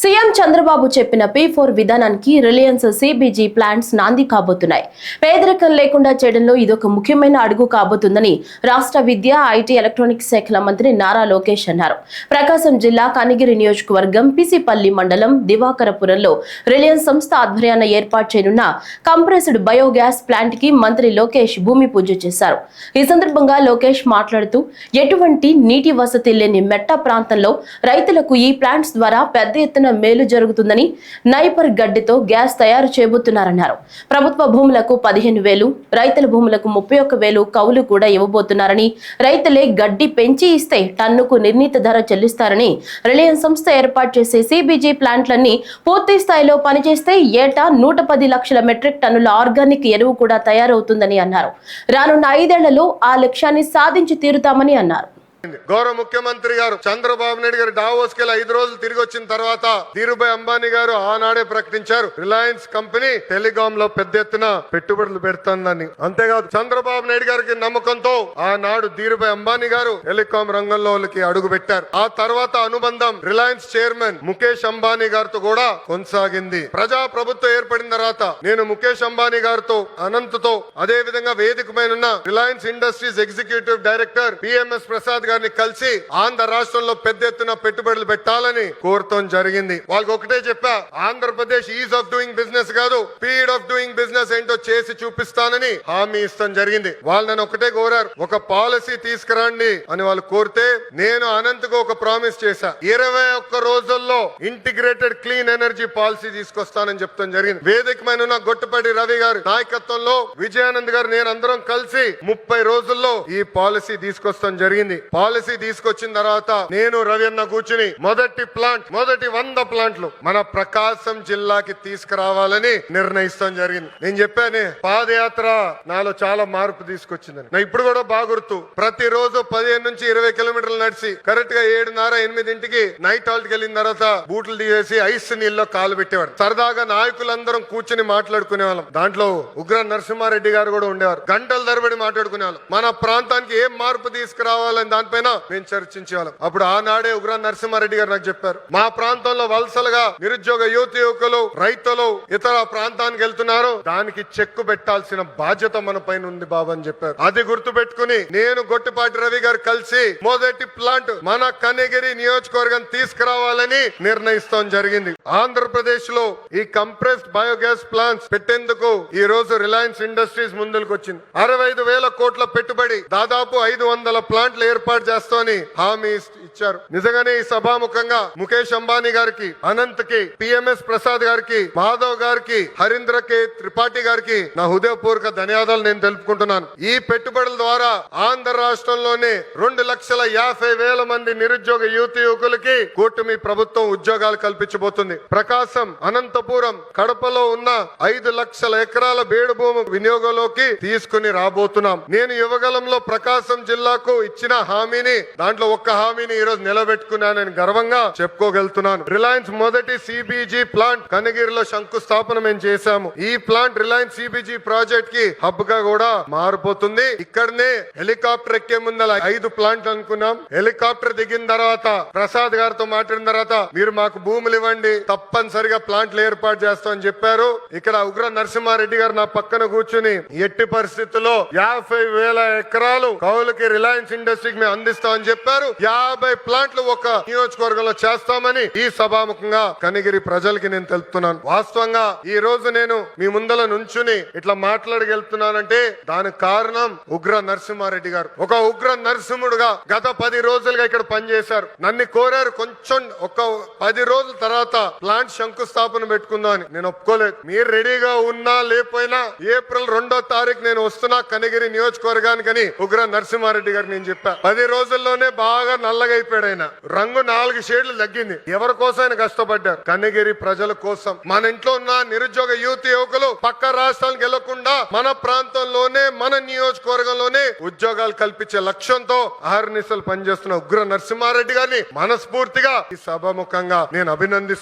CM Chandrababu చెప్పిన P four విధానానికి Reliance CBG plants నాంది కాబోతున్నాయి. పేదరికం లేకుండా చేయడంలో ఇదొక ముఖ్యమైన అడుగు కాబోతుందని రాష్ట్ర విద్య ఐటీ ఎలక్ట్రానిక్స్ శాఖల మంత్రి నారా లోకేష్ అన్నారు. ప్రకాశం జిల్లా కనిగిరి నియోజకవర్గం పిసిపల్లి మండలం దివాకరపురంలో రిలయన్స్ సంస్థ ఆధ్వర్యాన ఏర్పాటు చేయనున్న కంప్రెస్డ్ బయోగ్యాస్ ప్లాంట్కి మంత్రి లోకేష్ భూమి పూజ చేశారు. ఈ సందర్భంగా లోకేష్ మాట్లాడుతూ ఎటువంటి నీటి వసతి లేని మెట్ట ప్రాంతంలో రైతులకు ఈ ప్లాంట్స్ ద్వారా పెద్ద ఎత్తున మేలు జరుగుతుందని నైపర్ గడ్డితో గ్యాస్ తయారు చేయబోతున్నారన్నారు. ప్రభుత్వ భూములకు పదిహేను వేలు రైతుల భూములకు ముప్పై ఒక్క వేలు కౌలు కూడా ఇవ్వబోతున్నారని రైతులే గడ్డి పెంచి ఇస్తే టన్నుకు నిర్ణీత ధర చెల్లిస్తారని రిలయన్స్ సంస్థ ఏర్పాటు చేసే సిబిజీ ప్లాంట్లన్నీ పూర్తి స్థాయిలో పనిచేస్తే ఏటా నూట పది లక్షల మెట్రిక్ టన్నుల ఆర్గానిక్ ఎరువు కూడా తయారవుతుందని అన్నారు. రానున్న ఐదేళ్ళలో ఆ లక్ష్యాన్ని సాధించి తీరుతామని అన్నారు. గౌరవ ముఖ్యమంత్రి గారు చంద్రబాబు నాయుడు గారు డావోస్కి ఐదు రోజులు తిరిగి వచ్చిన తర్వాత ధీరుభాయ్ అంబానీ గారు ఆనాడే ప్రకటించారు. రిలయన్స్ కంపెనీ టెలికాం లో పెద్ద ఎత్తున పెట్టుబడులు పెడుతుందని. అంతేకాదు చంద్రబాబు నాయుడు గారికి నమ్మకంతో ఆనాడు ధీరుభాయ్ అంబానీ గారు టెలికాం రంగంలోకి అడుగు పెట్టారు. ఆ తర్వాత అనుబంధం రిలయన్స్ చైర్మన్ ముఖేష్ అంబానీ గారితో కూడా కొనసాగింది. ప్రజా ప్రభుత్వం ఏర్పడిన తర్వాత నేను ముఖేష్ అంబానీ గారితో అనంతతో అదే విధంగా వేదిక పైన ఉన్న Reliance industries executive director PMS Prasad గారిని కలిసి ఆంధ్ర రాష్ట్రంలో పెద్ద ఎత్తున పెట్టుబడులు పెట్టాలని కోరటం జరిగింది. వాళ్ళకి ఒకటే చెప్పా Andhra Pradesh ease of doing business కాదు స్పీడ్ ఆఫ్ డూయింగ్ బిజినెస్ ఏంటో చేసి చూపిస్తానని హామీ ఇస్తాం జరిగింది. వాళ్ళు నన్ను ఒకటే కోరారు ఒక పాలసీ తీసుకురండి అని వాళ్ళు కోరితే నేను అనంతకు ఒక ప్రామిస్ చేశా. ఇరవై ఒక్క రోజుల్లో ఇంటిగ్రేటెడ్ క్లీన్ ఎనర్జీ పాలసీ తీసుకొస్తానని చెప్తాం జరిగింది. వేదిక మీద ఉన్న గొట్టుపడి రవి గారి నాయకత్వంలో విజయానంద్ గారు నేను అందరం కలిసి ముప్పై రోజుల్లో ఈ పాలసీ తీసుకొస్తాం జరిగింది. పాలసీ తీసుకొచ్చిన తర్వాత నేను రవి అన్న కూర్చుని మొదటి ప్లాంట్ మొదటి వంద ప్లాంట్లు మన ప్రకాశం జిల్లాకి తీసుకురావాలని నిర్ణయిస్తాం జరిగింది. నేను చెప్పాను పాదయాత్ర నాలో చాలా మార్పు తీసుకొచ్చిందని. నా ఇప్పుడు కూడా బాగా గుర్తు పదిహేను నుంచి ఇరవై కిలోమీటర్లు నడిచి కరెక్ట్గా ఏడున్నర ఎనిమిదింటికి నైట్ హాల్ట్కి వెళ్ళిన తర్వాత బూట్లు తీసేసి ఐస్ నీళ్ళలో కాలు పెట్టేవాడు. సరదాగా నాయకులందరం కూర్చుని మాట్లాడుకునే వాళ్ళం దాంట్లో ఉగ్ర నరసింహారెడ్డి గారు కూడా ఉండేవారు. గంటల తరబడి మాట్లాడుకునే వాళ్ళం మన ప్రాంతానికి ఏం మార్పు తీసుకురావాలని దానిపైన మేము చర్చించేవాళ్ళం అప్పుడు ఆనాడే ఉగ్ర నరసింహారెడ్డి గారు నాకు చెప్పారు మా ప్రాంతంలో వలసలుగా నిరుద్యోగ యువత యువకులు రైతులు ఇతర ప్రాంతానికి వెళ్తున్నారు. దానికి చెక్కు పెట్టాల్సిన బాధ్యత మన పైన ఉంది బాబు అని చెప్పారు. అది గుర్తు పెట్టుకుని నేను గొట్టిపాటి రవి గారు కలిసి మొదటి ప్లాంట్ మన కనిగిరి నియోజకవర్గం తీసుకురావాలని నిర్ణయిస్తాం జరిగింది. ఆంధ్రప్రదేశ్లో ఈ కంప్రెస్డ్ బయోగ్యాస్ ప్లాంట్స్ పెట్టేందుకు ఈ రోజు రిలయన్స్ ఇండస్ట్రీస్ ముందుకు వచ్చింది అరవై ఐదు వేల కోట్ల పెట్టుబడి దాదాపు ఐదు వందల ప్లాంట్లు ఏర్పాటు చేస్తామని హామీ ఇస్- ఇచ్చారు. నిజంగానే ఈ సభాముఖంగా ముఖేష్ అంబానీ గారికి అనంత్కి పిఎంఎస్ ప్రసాద్ గారికి మాధవ్ గారికి హరీంద్ర కే త్రిపాఠి గారికి నా హృదయపూర్వక ధన్యవాదాలు నేను తెలుపుకుంటున్నాను. ఈ పెట్టుబడుల ద్వారా ఆంధ్ర రాష్ట్రంలోనే రెండు లక్షల యాభై వేల మంది నిరుద్యోగ యువత యువకులకి కూటమి ప్రభుత్వం ఉద్యోగాలు కల్పించబోతుంది. ప్రకాశం అనంతపురం కడపలో ఉన్న ఐదు లక్షల ఎకరాల బేడు భూమి వినియోగంలోకి తీసుకుని రాబోతున్నాం. నేను యువగలంలో ప్రకాశం జిల్లాకు ఇచ్చిన హామీని దాంట్లో ఒక్క హామీని ఈరోజు నిలబెట్టుకున్నానని గర్వంగా చెప్పుకోగలుగుతున్నాను. రిలయన్స్ మొదటి సిబిజీ ప్లాంట్ కనగిరిలో శంకుస్థాపన మేము చేశాము. ఈ ప్లాంట్ రిలయన్స్ సిబిజీ ప్రాజెక్ట్కి హబ్గా కూడా మారిపోతుంది. ఇక్కడనే హెలికాప్టర్ ఎక్కే ముందల ఐదు ప్లాంట్ అనుకున్నాం. హెలికాప్టర్ దిగిన తర్వాత ప్రసాద్ గారితో మాట్లాడిన తర్వాత మీరు మాకు భూములు ఇవ్వండి తప్పనిసరిగా ప్లాంట్లు ఏర్పాటు చేస్తామని చెప్పారు. ఇక్కడ ఉగ్ర నరసింహారెడ్డి గారు నా పక్కన కూర్చుని ఎట్టి పరిస్థితుల్లో యాభై వేల ఎకరాలు కౌలుకి రిలయన్స్ ఇండస్ట్రీకి మేము అందిస్తామని చెప్పారు. యాభై ప్లాంట్లు ఒక నియోజకవర్గంలో చేస్తామని ఈ సభాముఖంగా కనిగిరి ప్రజలకి నేను తెలుపుతున్నాను. వాస్తవంగా ఈ రోజు నేను మీ ముందల నుంచుని ఇట్లా మాట్లాడగలుగుతున్నానంటే దానికి కారణం ఉగ్ర నరసింహారెడ్డి గారు. ఒక ఉగ్ర నరసింహుడుగా గత పది రోజులుగా ఇక్కడ పనిచేశారు. నన్ను కోరారు కొంచెం ఒక పది రోజుల తర్వాత ప్లాంట్ శంకుస్థాపన పెట్టుకుందాం అని. నేను ఒప్పుకోలేదు. మీరు రెడీగా ఉన్నా లేకపోయినా ఏప్రిల్ రెండో తారీఖు నేను వస్తున్నా కనిగిరి నియోజకవర్గానికని ఉగ్ర నరసింహారెడ్డి గారు నేను చెప్పా. పది రోజుల్లోనే బాగా నల్లగా అయిపోయాడు ఆయన రంగు నాలుగు షేడ్లు తగ్గింది. ఎవరి కోసం ఆయన కష్టపడ్డారు కన్నగిరి ప్రజల కోసం. మన ఇంట్లో ఉన్న నిరుద్యోగ యువతి యువకులు పక్క రాష్ట్రాలకు వెళ్ళకుండా మన ప్రాంతంలోనే మన నియోజకవర్గంలోనే ఉద్యోగాలు కల్పించే లక్ష్యంతో ఆహర్నిశలు పనిచేస్తున్న ఉగ్ర నరసింహారెడ్డి గారిని మనస్ఫూర్తిగా ఈ సభాముఖంగా నేను అభినందిస్తున్నాను